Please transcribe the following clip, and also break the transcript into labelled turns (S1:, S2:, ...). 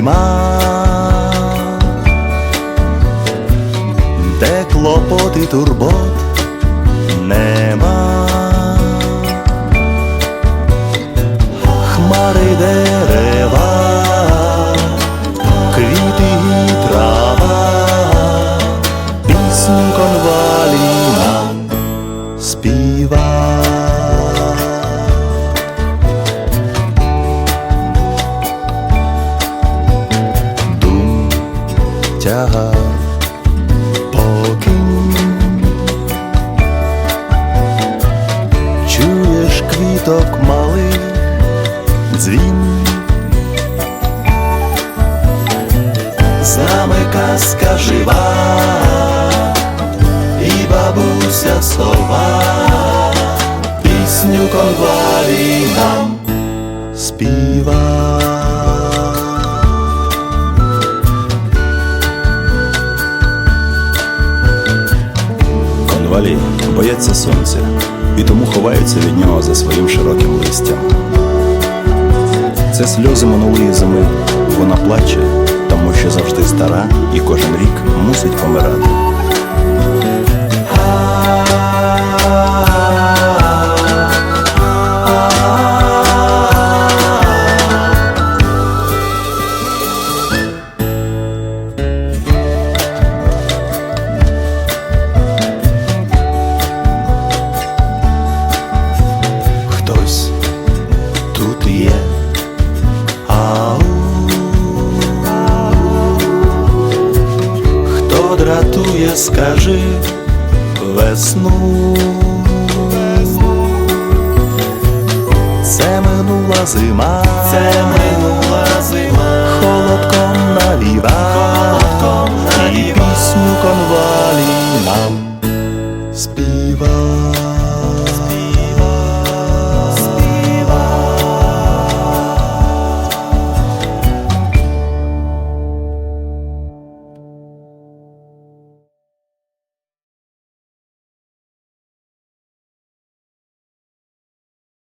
S1: обійма, де клопот і турбот? Нема, хмари й тяга покинь Чуєш квіток малих дзвін. З нами казка жива і бабуся сова. Пісню конвалі нам співа.
S2: Конвалі бояться сонця і тому ховаються від нього за своїм широким листям. Це сльози минулої зими. Вона плаче, тому що завжди стара і кожен рік мусить помирати.
S1: рятує, скажи весну, це минула зима, це минула зима, холодком наліва, холодком наліва. і пісню конвалі нам співа.